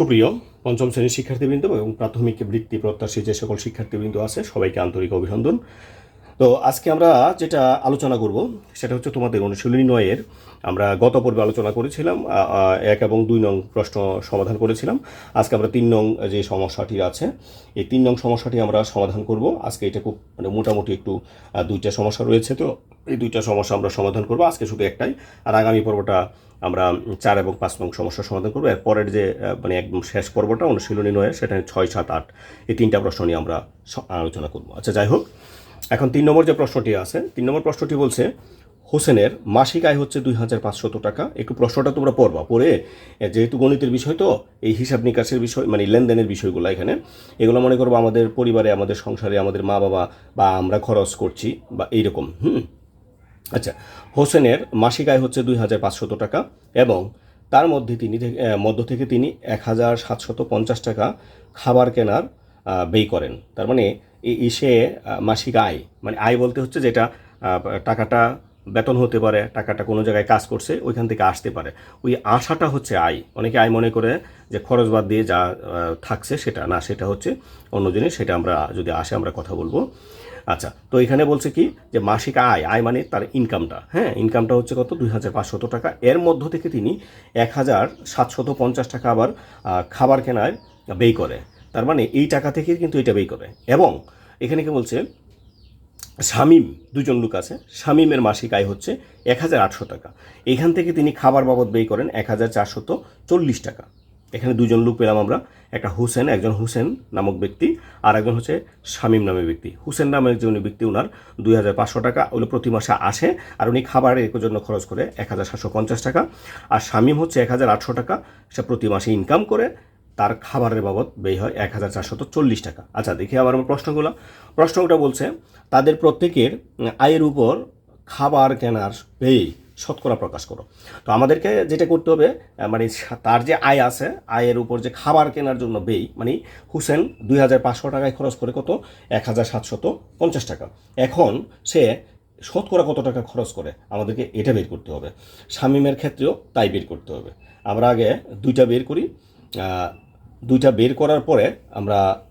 সুপ্রিয় পঞ্চম শ্রেণির শিক্ষার্থীবৃন্দ এবং প্রাথমিক বৃত্তি প্রত্যাশী যে সকল শিক্ষার্থীবৃন্দ আছে, সবাইকে আন্তরিক অভিনন্দন। তো আজকে আমরা যেটা আলোচনা করব, সেটা হচ্ছে তোমাদের অনুশীলনী নয়ের। আমরা গত পর্বে আলোচনা করেছিলাম এক এবং দুই নং প্রশ্ন সমাধান করেছিলাম। আজকে আমরা তিন নং যে সমস্যাটি আছে, এই তিন নং সমস্যাটি আমরা সমাধান করব। আজকে এটা খুব মানে মোটামুটি একটু দুইটা সমস্যা রয়েছে তো, এই দুইটা সমস্যা আমরা সমাধান করব। আজকে শুধু একটাই, আর আগামী পর্বটা আমরা চার এবং পাঁচ নং সমস্যার সমাধান করব। এর পরের যে মানে একদম শেষ পর্বটা অনুশীলনী নয় সেটা ছয়, সাত, আট, এই তিনটা প্রশ্ন নিয়ে আমরা আলোচনা করব। আচ্ছা যাই হোক এখন তিন নম্বর যে প্রশ্নটি আছে, তিন নম্বর প্রশ্নটি বলছে, হোসেনের মাসিক আয় হচ্ছে দুই হাজার পাঁচশত টাকা। একটু প্রশ্নটা তোমরা পড়বা, পড়ে যেহেতু গণিতের বিষয় তো, এই হিসাব নিকাশের বিষয় মানে লেনদেনের বিষয়গুলো এখানে, এগুলো মনে করব আমাদের পরিবারে, আমাদের সংসারে, আমাদের মা বাবা বা আমরা খরচ করছি বা এইরকম, হুম? আচ্ছা হোসেনের মাসিক আয় হচ্ছে দুই হাজার পাঁচশত টাকা এবং তার মধ্যে তিনি মধ্য থেকে তিনি এক হাজার সাতশত পঞ্চাশ টাকা খাবার কেনার ব্যয় করেন। তার মানে এই এই সে মাসিক আয়। মানে আয় বলতে হচ্ছে যেটা টাকাটা বেতন হতে পারে, টাকাটা কোনো জায়গায় কাজ করছে, ওইখান থেকে আসতে পারে। ওই আশাটা হচ্ছে আয়। অনেকে আয় মনে করে যে খরচ বাদ দিয়ে যা থাকছে সেটা, না, সেটা হচ্ছে অন্য জিনিস, সেটা আমরা যদি আসে আমরা কথা বলব। আচ্ছা তো এখানে বলছে কি যে মাসিক আয় আয় মানে তার ইনকামটা। হ্যাঁ ইনকামটা হচ্ছে কত? দুই হাজার পাঁচশত টাকা। এর মধ্য থেকে তিনি এক হাজার সাতশত পঞ্চাশ টাকা আবার খাবার কেনায় ব্যয় করে। তার মানে এই টাকা থেকে কিন্তু এটা ব্যয় করে। এবং এখানে কি বলছে, শামিম, দুজন লোক আছে, শামিমের মাসিক আয় হচ্ছে এক হাজার আটশো টাকা। এখান থেকে তিনি খাবার বাবদ ব্যয় করেন এক হাজার চারশত চল্লিশ টাকা। এখানে দুজন লোক পেলাম আমরা, একটা হুসেন, একজন হুসেন নামক ব্যক্তি, আর একজন হচ্ছে শামিম নামের ব্যক্তি। হুসেন নামের একজন ব্যক্তি ওনার দুই হাজার পাঁচশো টাকা ওগুলো প্রতি মাসে আসে, আর উনি খাবারের জন্য খরচ করে এক হাজার সাতশো পঞ্চাশ টাকা। আর শামিম হচ্ছে এক হাজার আটশো টাকা, সে প্রতি মাসে ইনকাম করে তার খাবারের বাবদ ব্যয় হয় এক হাজার চারশত চল্লিশ টাকা। আচ্ছা দেখি আবার আমার প্রশ্নগুলো। প্রশ্নটা বলছে, তাদের প্রত্যেকের আয়ের উপর খাবার কেনার ব্যয় শতকরা প্রকাশ করো। তো আমাদেরকে যেটা করতে হবে মানে তার যে আয় আছে, আয়ের উপর যে খাবার কেনার জন্য ব্যয় মানে হুসেন দুই হাজার পাঁচশো টাকায় খরচ করে কত? এক হাজার সাতশত পঞ্চাশ টাকা। এখন সে শতকরা কত টাকা খরচ করে? আমাদেরকে এটা বের করতে হবে। শামিমের ক্ষেত্রেও তাই বের করতে হবে। আমরা আগে দুইটা বের করি। দুইটা বের করার পরে আমরা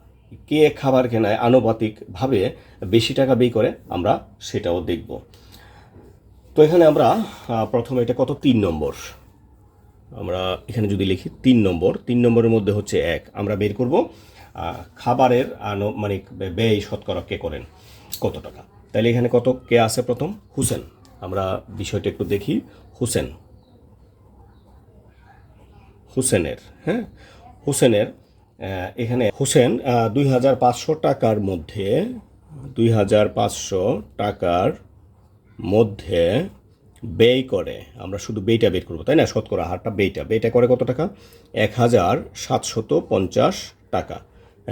কে খাবার কেনায় আনুপাতিকভাবে বেশি টাকা ব্যয় করে আমরা সেটাও দেখব। তো এখানে আমরা প্রথমে এটা কত? তিন নম্বর। আমরা এখানে যদি লিখি তিন নম্বর, তিন নম্বরের মধ্যে হচ্ছে এক। আমরা বের করব খাবারের আনো- মানে ব্যয় শতকরা কে করেন? কত টাকা? তাহলে এখানে কত কে আছে প্রথম? হুসেন। আমরা বিষয়টা একটু দেখি। হুসেন। হুসেনের হ্যাঁ? হুসেনের এখানে হোসেন দুই হাজার পাঁচশো টাকার মধ্যে, দুই হাজার পাঁচশো টাকার মধ্যে ব্যয় করে। আমরা শুধু বেটা বের করব, তাই না? শতকরা হারটা বেটা বেটা করে কত টাকা? এক হাজার সাতশত পঞ্চাশ টাকা।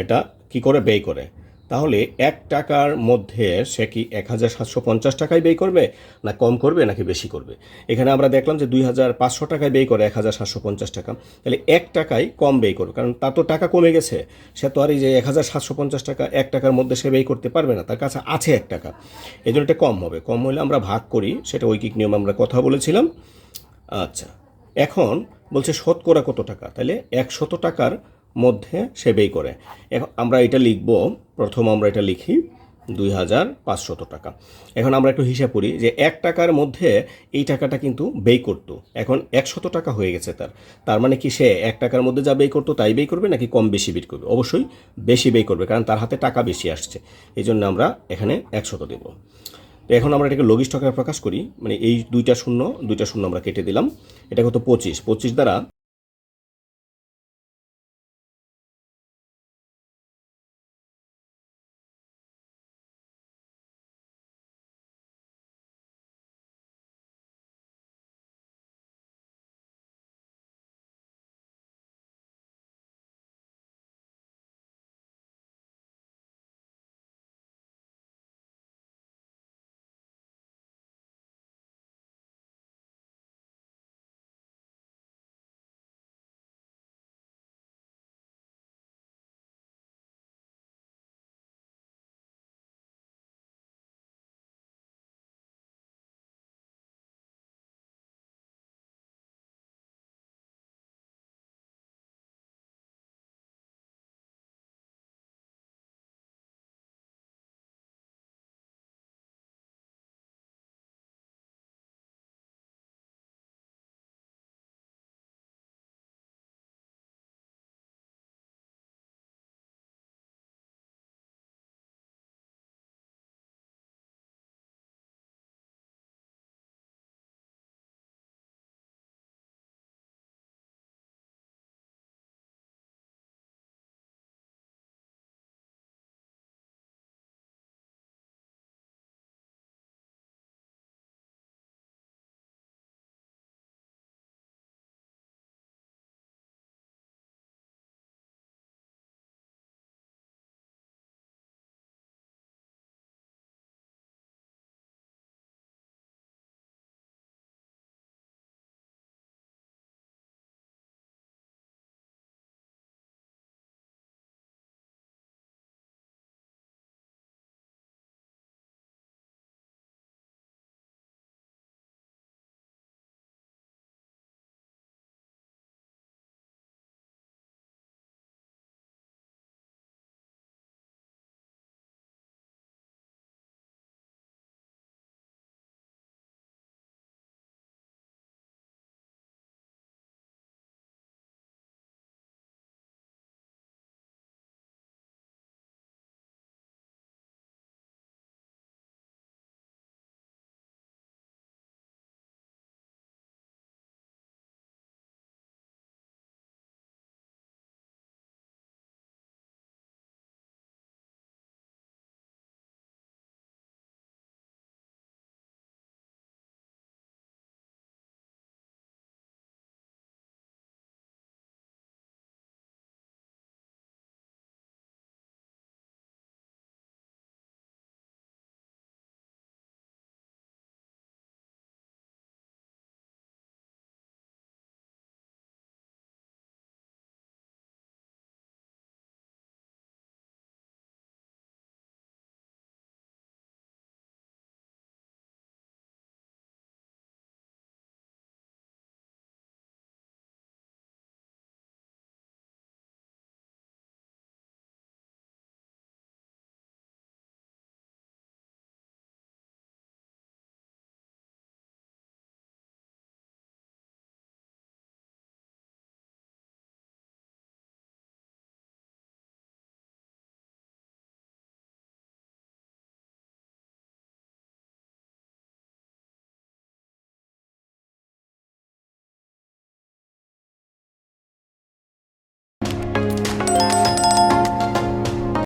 এটা কি করে ব্যয় করে? তাহলে এক টাকার মধ্যে সে কি এক হাজার সাতশো পঞ্চাশ টাকায় ব্যয় করবে? না কম করবে নাকি বেশি করবে? এখানে আমরা দেখলাম যে দুই হাজার পাঁচশো টাকায় ব্যয় করে এক হাজার সাতশো পঞ্চাশ টাকা। তাহলে এক টাকায় কম ব্যয় করবে, কারণ তার তো টাকা কমে গেছে। সে তো আর এই যে এক হাজার সাতশো পঞ্চাশ টাকা, এক টাকার মধ্যে সে ব্যয় করতে পারবে না, তার কাছে আছে এক টাকা। এই জন্য এটা কম হবে। কম হলে আমরা ভাগ করি, সেটা ঐকিক নিয়ম আমরা কথা বলেছিলাম। আচ্ছা এখন বলছে শতকরা কত টাকা? তাহলে একশত টাকার মধ্যে সে ব্যয় করে। এখন আমরা এটা লিখব, প্রথম আমরা এটা লিখি, দুই হাজার পাঁচশত টাকা। এখন আমরা একটু হিসাব করি যে এক টাকার মধ্যে এই টাকাটা কিন্তু ব্যয় করতো। এখন একশত টাকা হয়ে গেছে তার। তার মানে কি সে এক টাকার মধ্যে যা ব্যয় করতো তাই ব্যয় করবে নাকি কম বেশি ব্যয় করবে? অবশ্যই বেশি ব্যয় করবে, কারণ তার হাতে টাকা বেশি আসছে। এই জন্য আমরা এখানে একশত দেব। তো এখন আমরা এটাকে লঘিষ্ঠ আকারে প্রকাশ করি। মানে এই দুইটা শূন্য দুইটা শূন্য আমরা কেটে দিলাম। এটা কত? পঁচিশ। পঁচিশ দ্বারা